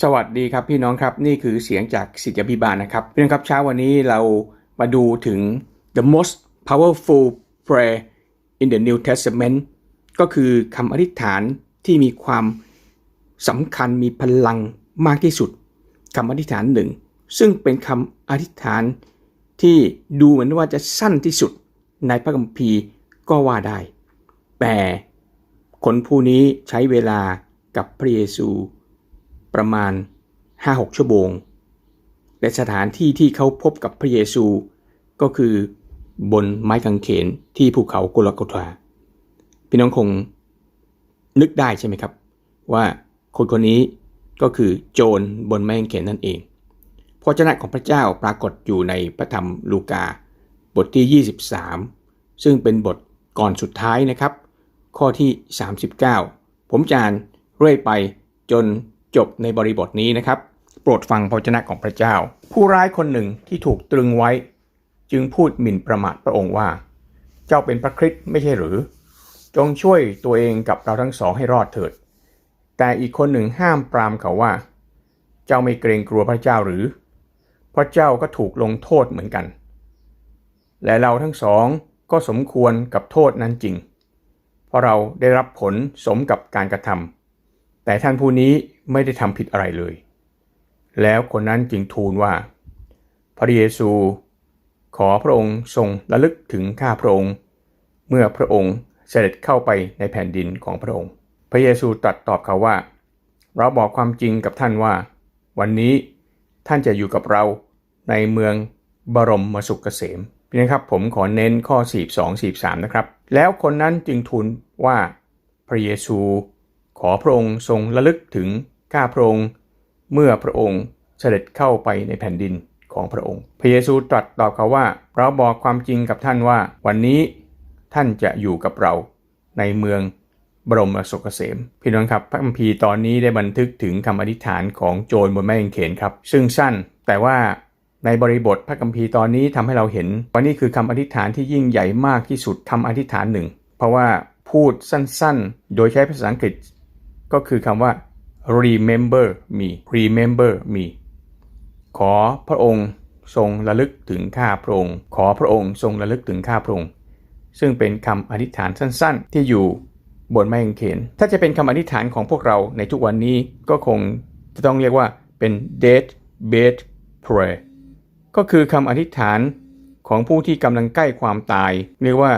สวัสดีครับพี่น้องครับนี่คือเสียงจากสิทธิพิบาลนะครับพี่น้องครับเช้าวันนี้เรามาดูถึง the most powerful prayer in the New Testament ก็คือคำอธิษฐานที่มีความสำคัญมีพลังมากที่สุดคำอธิษฐานหนึ่ง ซึ่งเป็นคำอธิษฐานที่ดูเหมือนว่าจะสั้นที่สุดในพระคัมภีร์ก็ว่าได้ แต่คนผู้นี้ใช้เวลากับพระเยซู ประมาณ 5-6 ชั่วโมง และสถานที่ที่เขาพบกับพระเยซูก็คือบนไม้กางเขนที่ภูเขาโกลโกธาพี่น้องคงนึกได้ใช่ไหมครับ ว่าคนคนนี้ก็คือโจรบนไม้กางเขนนั่นเองพระเจ้าของพระเจ้าปรากฏอยู่ในพระธรรมลูกา บทที่ 23 ซึ่งเป็นบทก่อนสุดท้ายนะครับ ข้อที่ 39 ผมจานเรื่อยไปจน จบในบริบทนี้นะครับ โปรดฟังพระวจนะของพระเจ้า ผู้ร้ายคนหนึ่งที่ถูกตรึงไว้ จึงพูดหมิ่นประมาทพระองค์ว่า เจ้าเป็นพระคริสต์ไม่ใช่หรือ จงช่วยตัวเองกับเราทั้งสองให้รอดเถิด แต่อีกคนหนึ่งห้ามปรามเขาว่า เจ้าไม่เกรงกลัวพระเจ้าหรือ พระเจ้าก็ถูกลงโทษเหมือนกัน และเราทั้งสองก็สมควรกับโทษนั้นจริง เพราะเราได้รับผลสมกับการกระทำ แต่ท่านผู้นี้ไม่ได้ทำผิดอะไรเลย แล้วคนนั้นจึงทูลว่า พระเยซูขอพระองค์ทรงระลึกถึงข้าพระองค์ เมื่อพระองค์เสด็จเข้าไปในแผ่นดินของพระองค์ พระเยซูตรัสตอบเขาว่า เราบอกความจริงกับท่านว่า วันนี้ท่านจะอยู่กับเราในเมืองบรมมสุขเกษมพี่นะครับผมขอเน้นข้อ 42 43 นะครับ แล้วคนนั้นจึงทูลว่าพระเยซู ขอพระองค์ทรงระลึกถึงข้าพระองค์เมื่อพระองค์เสด็จเข้าไปในแผ่นดินของพระองค์ พระเยซูตรัสตอบเขาว่า เราบอกความจริงกับท่านว่า วันนี้ท่านจะอยู่กับเราในเมืองบรมสุขเกษม พี่น้องครับพระคัมภีร์ตอนนี้ได้บันทึกถึงคำอธิษฐานของโจรบนไม้กางเขนครับ ซึ่งสั้นแต่ว่าในบริบทพระคัมภีร์ตอนนี้ทำให้เราเห็นว่านี่คือคำอธิษฐานที่ยิ่งใหญ่มากที่สุดคำอธิษฐานหนึ่ง เพราะว่าพูดสั้นๆ โดยใช้ภาษาอังกฤษ ก็คือคำว่า remember me remember me ขอพระองค์ทรงระลึกถึงข้าพระองค์ ขอพระองค์ทรงระลึกถึงข้าพระองค์ ซึ่งเป็นคำอธิษฐานสั้นๆ ที่อยู่บนไม้กางเขน ถ้าจะเป็นคำอธิษฐานของพวกเราในทุกวันนี้ก็คงจะต้องเรียกว่าเป็น dead bed prayer ก็คือคำอธิษฐานของผู้ที่กำลังใกล้ความตาย เรียกว่า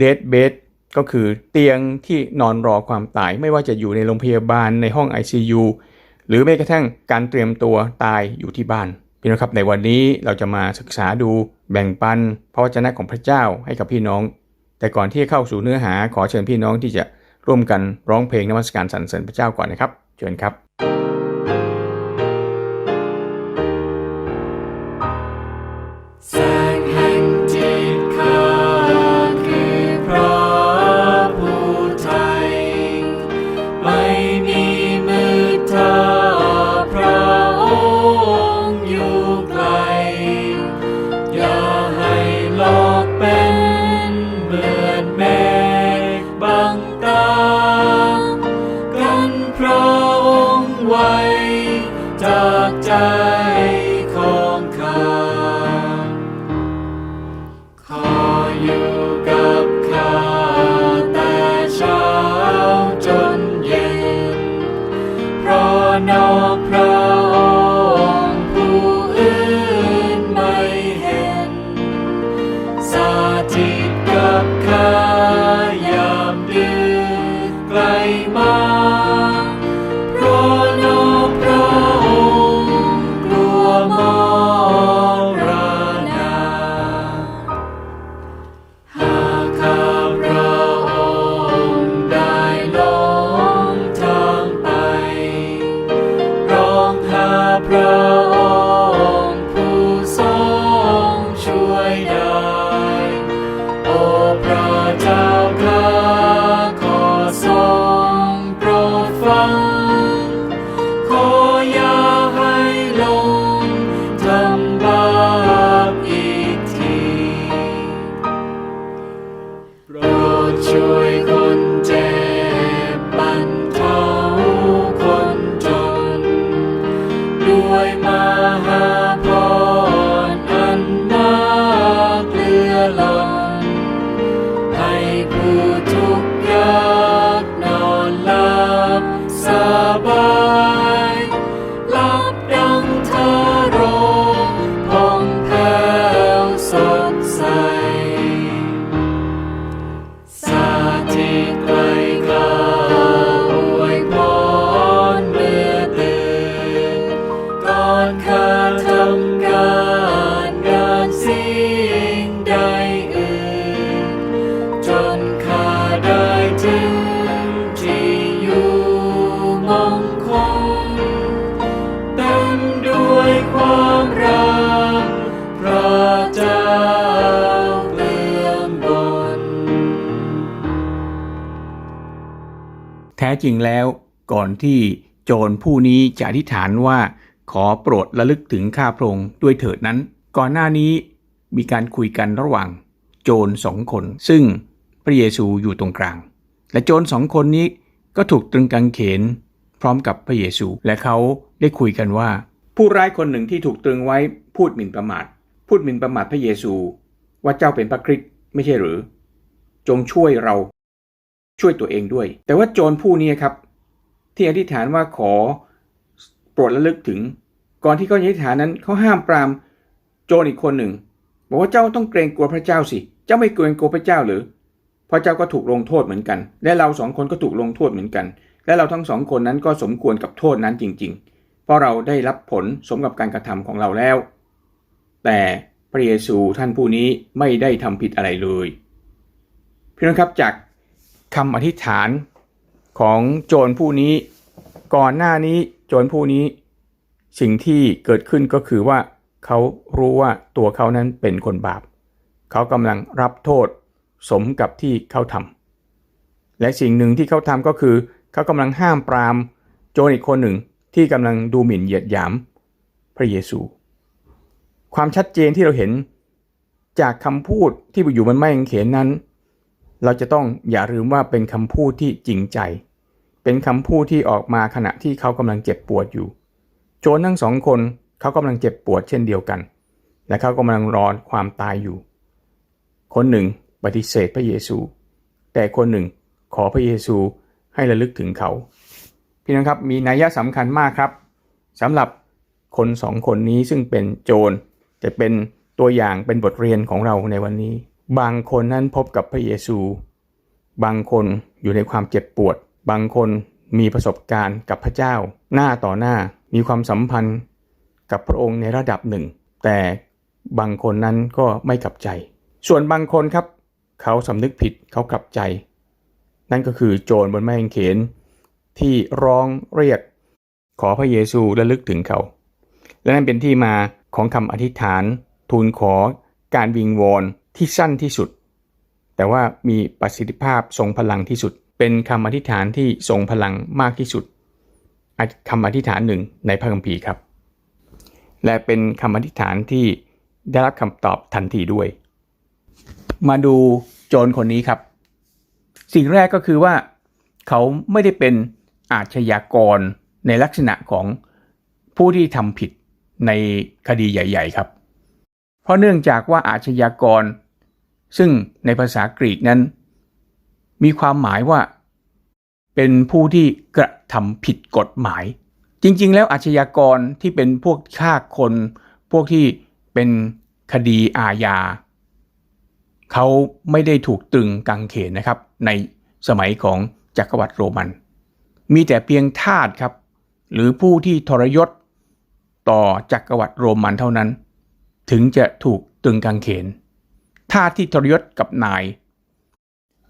dead bed ก็คือเตียงที่นอนรอความตายไม่ว่าจะอยู่ในโรงพยาบาลในห้อง ICU หรือแม้กระทั่งการเตรียมตัวตายอยู่ที่บ้านพี่น้องครับในวันนี้เราจะมาศึกษาดูแบ่งปันพระวจนะของพระเจ้าให้กับพี่น้อง แต่ก่อนที่จะเข้าสู่เนื้อหาขอเชิญพี่น้องที่จะร่วมกันร้องเพลงนมัสการสรรเสริญพระเจ้าก่อนนะครับ เชิญครับ ร จริงแล้ว ก่อนที่โจรผู้นี้จะอธิษฐานว่า ขอโปรดระลึกถึงข้าพระองค์ด้วยเถิดนั้น ก่อนหน้านี้มีการคุยกันระหว่าง โจรสองคน ซึ่งพระเยซูอยู่ตรงกลาง และโจรสองคนนี้ก็ถูกตรึงกางเขน พร้อมกับพระเยซู และเขาได้คุยกันว่า ผู้ร้ายคนหนึ่งที่ถูกตรึงไว้พูดหมิ่นประมาท พูดหมิ่นประมาทพระเยซู ว่าเจ้าเป็นพระคริสต์ไม่ใช่หรือ จงช่วยเรา ช่วยตัวเองด้วย แต่ว่าโจรผู้นี้ครับ ที่อธิษฐานว่าขอโปรดระลึกถึง ก่อนที่เขาจะอธิษฐานนั้นเขาห้ามปรามโจรอีกคนหนึ่ง บอกว่าเจ้าต้องเกรงกลัวพระเจ้าสิ เจ้าไม่เกรงกลัวพระเจ้าหรือพระเจ้าก็ถูกลงโทษเหมือนกัน และเราสองคนก็ถูกลงโทษเหมือนกัน และเราทั้งสองคนนั้นก็สมควรกับโทษนั้นจริง ๆ เพราะเราได้รับผลสมกับการกระทำของเราแล้ว แต่พระเยซูท่านผู้นี้ไม่ได้ทำผิดอะไรเลยพี่น้องครับจาก คำอธิษฐานของโจรผู้นี้ ก่อนหน้านี้โจรผู้นี้ สิ่งที่เกิดขึ้นก็คือว่าเขารู้ว่าตัวเขานั้นเป็นคนบาป เขากำลังรับโทษสมกับที่เขาทำและสิ่งหนึ่งที่เขาทำก็คือ เขากำลังห้ามปรามโจรอีกคนหนึ่งที่กำลังดูหมิ่นเหยียดหยามพระเยซู ความชัดเจนที่เราเห็นจากคำพูดที่อยู่บนไม้กางเขนนั้น เราจะต้องอย่าลืมว่าเป็นคำพูดที่จริงใจ เป็นคำพูดที่ออกมาขณะที่เขากำลังเจ็บปวดอยู่ โจรทั้งสองคนเขากำลังเจ็บปวดเช่นเดียวกัน และเขากำลังรอความตายอยู่ คนหนึ่งปฏิเสธพระเยซู แต่คนหนึ่งขอพระเยซูให้ระลึกถึงเขา พี่น้องครับมีนัยสำคัญมากครับสำหรับคนสองคนนี้ซึ่งเป็นโจรจะเป็นตัวอย่างเป็นบทเรียนของเราในวันนี้ บางคนนั้นพบกับพระเยซู บางคนอยู่ในความเจ็บปวด บางคนมีประสบการณ์กับพระเจ้า หน้าต่อหน้ามีความสัมพันธ์กับพระองค์ในระดับหนึ่ง แต่บางคนนั้นก็ไม่กลับใจ ส่วนบางคนครับ เขาสำนึกผิดเขากลับใจ นั่นก็คือโจรบนไม้กางเขน ที่ร้องเรียกขอพระเยซูระลึกถึงเขา และนั่นเป็นที่มาของคำอธิษฐาน ทูลขอการวิงวอน ที่สั้นที่สุด แต่ว่ามีประสิทธิภาพทรงพลังที่สุด เป็นคำอธิษฐานที่ทรงพลังมากที่สุดคำอธิษฐานหนึ่งในพระคัมภีร์ครับ และเป็นคำอธิษฐานที่ได้รับคำตอบทันทีด้วย มาดูโจรคนนี้ครับ สิ่งแรกก็คือว่า เขาไม่ได้เป็นอาชญากรในลักษณะของผู้ที่ทำผิดในคดีใหญ่ ๆ ครับ เพราะเนื่องจากว่าอาชญากร ซึ่งในภาษากรีกนั้น มีความหมายว่า เป็นผู้ที่กระทำผิดกฎหมาย จริงๆ แล้วอาชญากรที่เป็นพวกฆ่าคน พวกที่เป็นคดีอาญาเขาไม่ได้ถูกตรึงกางเขนนะครับ ในสมัยของจักรวรรดิโรมัน มีแต่เพียงทาสครับ หรือผู้ที่ทรยศต่อจักรวรรดิโรมันเท่านั้น ถึงจะถูกตรึงกางเขน ท่าที่ทรยศกับนาย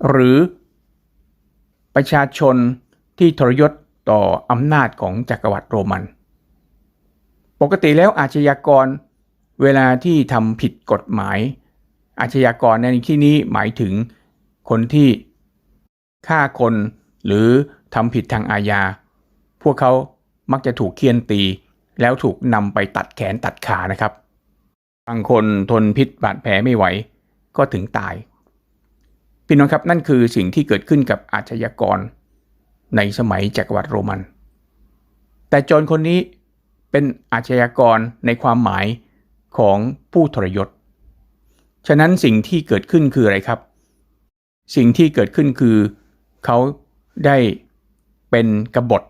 หรือประชาชนที่ทรยศต่ออำนาจของจักรวรรดิโรมัน ปกติแล้วอาชญากรเวลาที่ทำผิดกฎหมาย อาชญากรในที่นี้หมายถึงคนที่ฆ่าคนหรือทำผิดทางอาญา พวกเขามักจะถูกเคี่ยนตี แล้วถูกนำไปตัดแขนตัดขานะครับ บางคนทนพิษบาดแผลไม่ไหว ก็ถึงตาย พี่น้องครับนั่นคือสิ่งที่เกิดขึ้นกับอาชญากร ในสมัยจักรวรรดิโรมัน แต่โจรคนนี้เปเป็นอาชญากรในความหมายของผู้ทรยศ ฉะนั้นสิ่งที่เกิดขึ้นคืออะไรครับ สิ่งที่เกิดขึ้นคือเขาได้เป็นกบฏ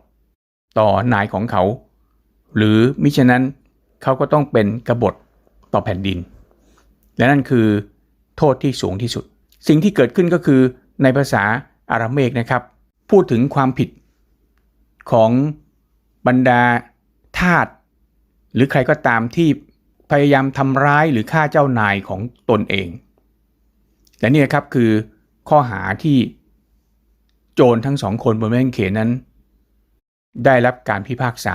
ต่อนายของเขา หรือมิฉะนั้นเขาก็ต้องเป็นกบฏต่อแผ่นดิน และนั่นคือ โทษที่สูงที่สุด สิ่งที่เกิดขึ้นก็คือในภาษาอารามเมกนะครับ พูดถึงความผิดของบรรดาทาสหรือใครก็ตามที่พยายามทำร้ายหรือฆ่าเจ้านายของตนเองและนี่นะครับคือข้อหาที่โจรทั้งสองคนบนแม่งเขนนั้น ได้รับการพิพากษา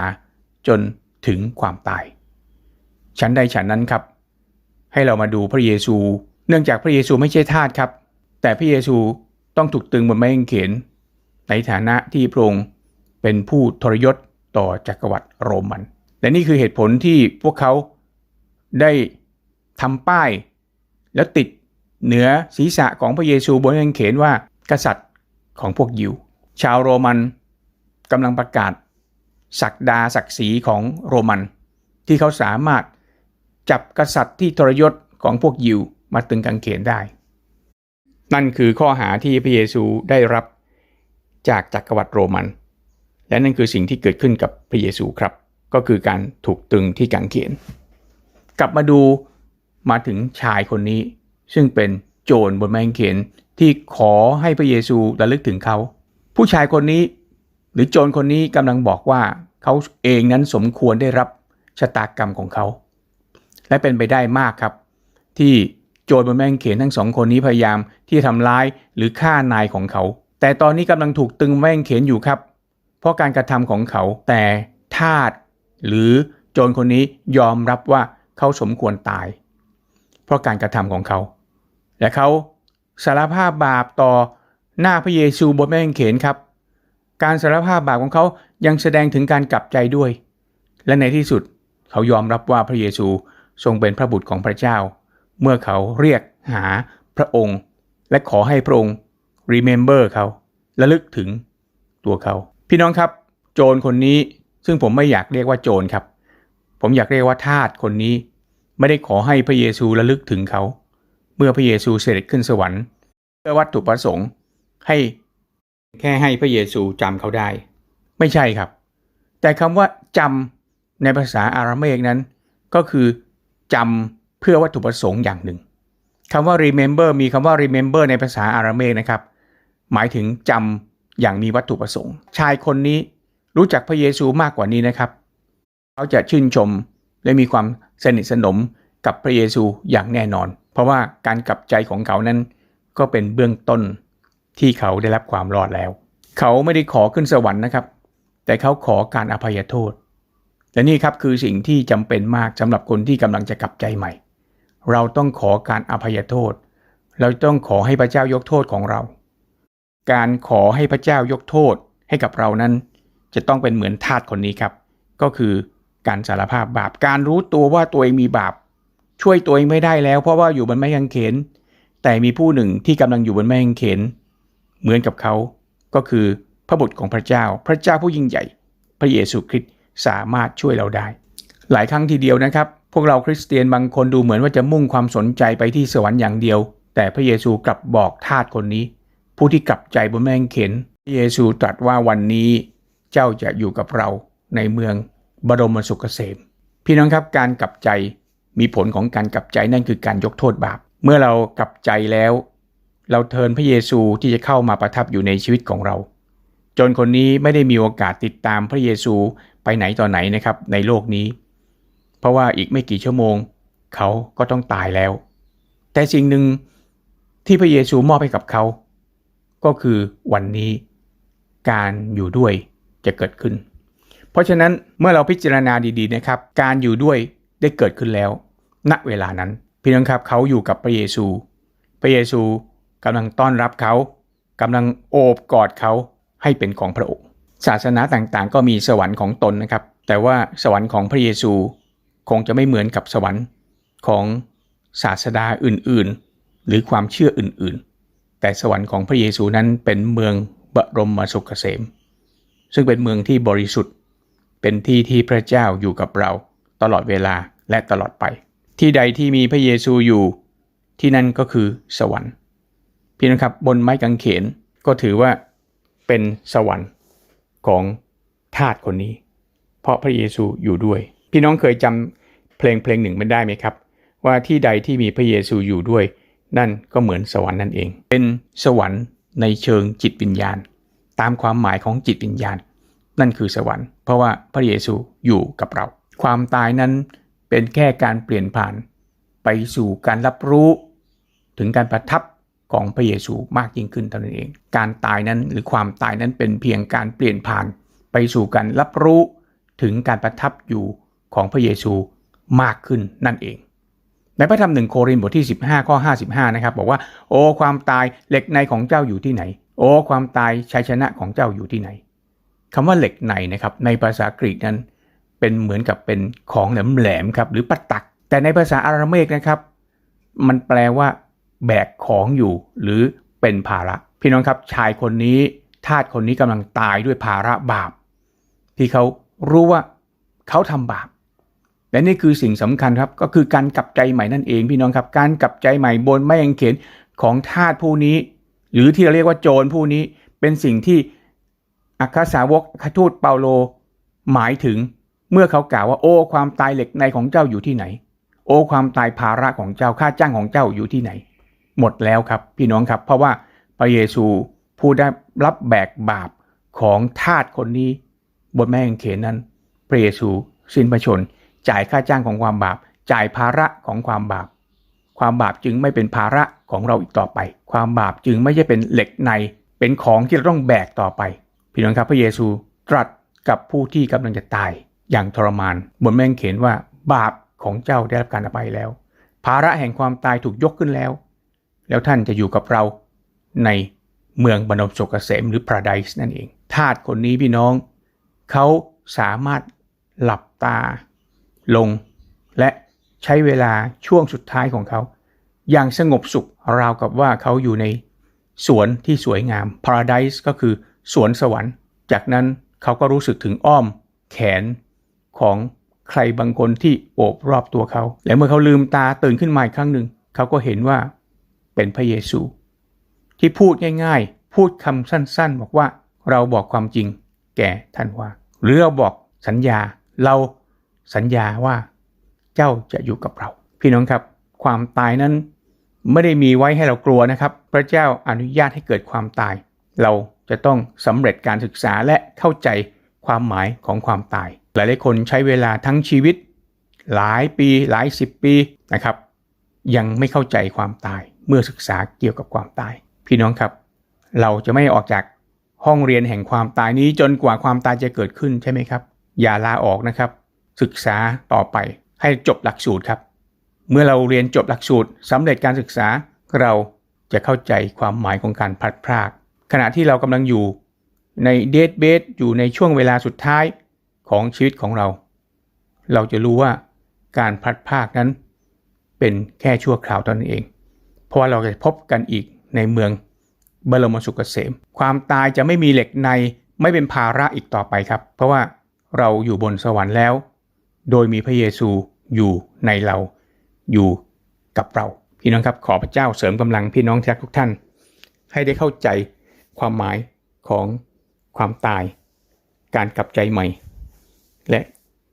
จนถึงความตาย ฉันใดฉันนั้นครับ ให้เรามาดูพระเยซู เนื่องจากพระเยซูไม่ใช่ทาสครับ แต่พระเยซูต้องถูกตึงบนไม้กางเขน ในฐานะที่พระองค์เป็นผู้ทรยศต่อจักรวรรดิโรมัน และนี่คือเหตุผลที่พวกเขาได้ทำป้าย แล้วติดเหนือศีรษะของพระเยซูบนไม้กางเขนว่ากษัตริย์ของพวกยิว ชาวโรมันกำลังประกาศศักดาศักดิ์ศรีของโรมัน ที่เขาสามารถจับกษัตริย์ที่ทรยศของพวกยิว มาตึงกางเขนได้ นั่นคือข้อหาที่พระเยซูได้รับจากจักรวรรดิโรมัน และนั่นคือสิ่งที่เกิดขึ้นกับพระเยซูครับ ก็คือการถูกตึงที่กางเขน กลับมาดูมาถึงชายคนนี้ ซึ่งเป็นโจรบนไม้กางเขนที่ขอให้พระเยซูระลึกถึงเขา ผู้ชายคนนี้ หรือโจรคนนี้กำลังบอกว่าเขาเองนั้นสมควรได้รับชะตากรรมของเขา และเป็นไปได้มากครับ ที่ จรบนแม่งเขนทั้งสองคนนี้พยายามที่จะทำร้ายหรือฆ่านายของเขา แต่ตอนนี้กำลังถูกตึงแม่งเขนอยู่ครับ เพราะการกระทำของเขาแต่ทาสหรือโจรคนนี้ยอมรับว่าเขาสมควรตาย เพราะการกระทำของเขา และเขาสารภาพบาปต่อหน้าพระเยซูบนแม่งเขนครับ การสารภาพบาปของเขายังแสดงถึงการกลับใจด้วย และในที่สุดเขายอมรับว่าพระเยซูทรงเป็นพระบุตรของพระเจ้า เมื่อเขาเรียกหาพระองค์ และขอให้พระองค์ remember เขาระลึกถึงตัวเขา พี่น้องครับ โจรคนนี้ซึ่งผมไม่อยากเรียกว่าโจรครับ ผมอยากเรียกว่าทาสคนนี้ ไม่ได้ขอให้พระเยซูระลึกถึงเขา เมื่อพระเยซูเสด็จขึ้นสวรรค์เพื่อวัตถุประสงค์ให้แค่ให้พระเยซูจำเขาได้ ไม่ใช่ครับ แต่คำว่าจำในภาษาอาราเมกนั้น ก็คือจำ เพื่อวัตถุประสงค์อย่างหนึ่งคำว่า remember มีคำว่า remember ในภาษาอาราเมกนะครับ หมายถึงจำอย่างมีวัตถุประสงค์ ชายคนนี้รู้จักพระเยซูมากกว่านี้นะครับ เขาจะชื่นชมและมีความสนิทสนมกับพระเยซูอย่างแน่นอน เพราะว่าการกลับใจของเขานั้น ก็เป็นเบื้องต้นที่เขาได้รับความรอดแล้ว เขาไม่ได้ขอขึ้นสวรรค์นะครับ แต่เขาขอการอภัยโทษ และนี่ครับคือสิ่งที่จำเป็นมากสำหรับคนที่กำลังจะกลับใจใหม่ เราต้องขอการอภัยโทษ เราต้องขอให้พระเจ้ายกโทษของเรา การขอให้พระเจ้ายกโทษให้กับเรานั้น จะต้องเป็นเหมือนทาสคนนี้ครับ ก็คือการสารภาพบาป การรู้ตัวว่าตัวเองมีบาป ช่วยตัวเองไม่ได้แล้ว เพราะว่าอยู่บนไม้กางเขน แต่มีผู้หนึ่งที่กำลังอยู่บนไม้กางเขน เหมือนกับเขา ก็คือพระบุตรของพระเจ้า พระเจ้าผู้ยิ่งใหญ่ พระเยซูคริสต์สามารถช่วยเราได้ หลายครั้งทีเดียวนะครับ พวกเราคริสเตียนบางคนดูเหมือนว่าจะมุ่งความสนใจไปที่สวรรค์อย่างเดียว แต่พระเยซูกลับบอกทาสคนนี้ ผู้ที่กลับใจบนแม่งเข็น พระเยซูตรัสว่าวันนี้เจ้าจะอยู่กับเราในเมืองบรมสุขเกษม พี่น้องครับการกลับใจมีผลของการกลับใจนั่นคือการยกโทษบาป เมื่อเรากลับใจแล้ว เราเทินพระเยซูที่จะเข้ามาประทับอยู่ในชีวิตของเรา จนคนนี้ไม่ได้มีโอกาสติดตามพระเยซูไปไหนต่อไหนนะครับในโลกนี้ เพราะว่าอีกไม่กี่ชั่วโมง เขาก็ต้องตายแล้ว แต่สิ่งหนึ่งที่พระเยซูมอบให้กับเขา ก็คือวันนี้การอยู่ด้วยจะเกิดขึ้น เพราะฉะนั้นเมื่อเราพิจารณาดีๆนะครับ การอยู่ด้วยได้เกิดขึ้นแล้ว ณเวลานั้นพี่น้องครับเขาอยู่กับพระเยซู พระเยซูกำลังต้อนรับเขากำลังโอบกอดเขาให้เป็นของพระองค์ศาสนาต่างๆ ก็มีสวรรค์ของตนนะครับ แต่ว่าสวรรค์ของพระเยซู คงจะไม่เหมือนกับสวรรค์ของศาสดาอื่นๆ หรือความเชื่ออื่นๆ แต่สวรรค์ของพระเยซูนั้นเป็นเมืองบรมสุขเกษม ซึ่งเป็นเมืองที่บริสุทธิ์ เป็นที่ที่พระเจ้าอยู่กับเราตลอดเวลาและตลอดไป ที่ใดที่มีพระเยซูอยู่ที่นั่นก็คือสวรรค์พี่น้องครับบนไม้กางเขนก็ถือว่าเป็นสวรรค์ของทาสคนนี้ เพราะพระเยซูอยู่ด้วย พี่น้องเคยจำเพลงเพลงหนึ่งมันได้ไหมครับ ว่าที่ใดที่มีพระเยซูอยู่ด้วย นั่นก็เหมือนสวรรค์นั่นเอง เป็นสวรรค์ในเชิงจิตวิญญาณ ตามความหมายของจิตวิญญาณ นั่นคือสวรรค์ เพราะว่าพระเยซูอยู่กับเรา ความตายนั้นเป็นแค่การเปลี่ยนผ่าน ไปสู่การรับรู้ ถึงการประทับของพระเยซูมากยิ่งขึ้นเท่านั้นเอง การตายนั้นหรือความตายนั้นเป็นเพียงการเปลี่ยนผ่าน ไปสู่การรับรู้ถึงการประทับอยู่ ของพระเยซูมากขึ้นนั่นเอง ในพระธรรมหนึ่งโครินธ์บทที่ 15 ข้อ 55 นะครับ บอกว่า โอ้ความตายเหล็กในของเจ้าอยู่ที่ไหน โอ้ความตายชัยชนะของเจ้าอยู่ที่ไหนคำว่าเหล็กในนะครับในภาษากรีกนั้น เป็นเหมือนกับเป็นของแหลมๆครับหรือปัตตัก แต่ในภาษาอาราเมกนะครับ มันแปลว่า แบกของอยู่หรือเป็นภาระ พี่น้องครับชายคนนี้ทาสคนนี้กำลังตายด้วยภาระบาป ที่เขารู้ว่าเขาทำบาป และนี่คือสิ่งสำคัญครับก็คือการกลับใจใหม่นั่นเองพี่น้องครับ การกลับใจใหม่บนไม้กางเขนของทาสผู้นี้ หรือที่เราเรียกว่าโจรผู้นี้เป็นสิ่งที่อัครสาวกคทูตเปาโล หมายถึงเมื่อเขากล่าวว่าโอ้ความตายเหล็กในของเจ้าอยู่ที่ไหน โอ้ความตายภาระของเจ้าค่าจ้างของเจ้าอยู่ที่ไหน หมดแล้วครับ พี่น้องครับ เพราะว่าพระเยซูผู้ได้รับแบกบาปของทาสคนนี้ บนแม่กางเขนนั้น พระเยซูสิ้นพระชนม์ จ่ายค่าจ้างของความบาป จ่ายภาระของความบาป ความบาปจึงไม่เป็นภาระของเราอีกต่อไป ความบาปจึงไม่ใช่เป็นเหล็กในเป็นของที่เราต้องแบกต่อไปพี่น้องครับพระเยซูตรัสกับผู้ที่กำลังจะตาย อย่างทรมานบนแม่งเขนว่าบาปของเจ้าได้รับการอภัยแล้ว ภาระแห่งความตายถูกยกขึ้นแล้ว แล้วท่านจะอยู่กับเราในเมืองบรรมสุขเกษมหรือ Paradise นั่นเองทาสคนนี้พี่น้อง เขาสามารถหลับตา ลง และใช้เวลาช่วงสุดท้ายของเขา อย่างสงบสุขราวกับว่าเขาอยู่ในสวนที่สวยงาม Paradise ก็คือสวนสวรรค์ จากนั้นเขาก็รู้สึกถึงอ้อม แขนของใครบางคนที่โอบรอบตัวเขา และเมื่อเขาลืมตาตื่นขึ้นมาอีกครั้งหนึ่ง เขาก็เห็นว่าเป็นพระเยซู ที่พูดง่ายๆ พูดคำสั้นๆ บอกว่าเราบอกความจริงแก่ท่านว่า หรือเราบอกสัญญาเรา สัญญาว่าเจ้าจะอยู่กับเรา พี่น้องครับ ความตายนั้นไม่ได้มีไว้ให้เรากลัวนะครับ พระเจ้าอนุญาตให้เกิดความตาย เราจะต้องสำเร็จการศึกษาและเข้าใจความหมายของความตาย หลายๆคนใช้เวลาทั้งชีวิต หลายปีหลายสิบปีนะครับ ยังไม่เข้าใจความตายเมื่อศึกษาเกี่ยวกับความตาย พี่น้องครับ เราจะไม่ออกจากห้องเรียนแห่งความตายนี้จนกว่าความตายจะเกิดขึ้นใช่ไหมครับ อย่าลาออกนะครับ ศึกษาต่อไปให้จบหลักสูตรครับ เมื่อเราเรียนจบหลักสูตรสำเร็จการศึกษาเราจะเข้าใจความหมายของการพลัดพราก ขณะที่เรากำลังอยู่ในเดทเบสอยู่ในช่วงเวลาสุดท้ายของชีวิตของเรา เราจะรู้ว่าการพลัดพรากนั้น เป็นแค่ชั่วคราวเท่านั้นเอง เพราะว่าเราจะพบกันอีกในเมืองบรมสุขเกษม ความตายจะไม่มีเหล็กในไม่เป็นภาระอีกต่อไปครับ เพราะว่าเราอยู่บนสวรรค์แล้ว โดยมีพระเยซูอยู่ในเราอยู่กับเรา พี่น้องครับขอพระเจ้าเสริมกำลังพี่น้องทุกท่าน ให้ได้เข้าใจความหมายของความตาย การกลับใจใหม่ และ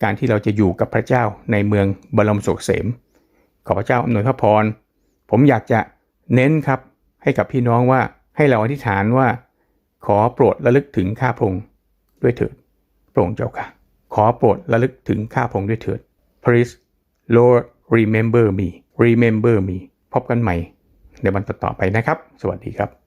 การที่เราจะอยู่กับพระเจ้าในเมืองบรมสุขเกษมขอพระเจ้าอำนวยพระพร ผมอยากจะเน้นครับให้กับพี่น้องว่าให้เราอธิษฐานว่า ขอโปรดระลึกถึงข้าพระองค์ด้วยเถิดพระองค์เจ้าค่ะ ขอโปรดระลึกถึงข้าพงด้วยเถิด Please Lord remember me remember me พบกันใหม่ในวันต่อๆไปนะครับ สวัสดีครับ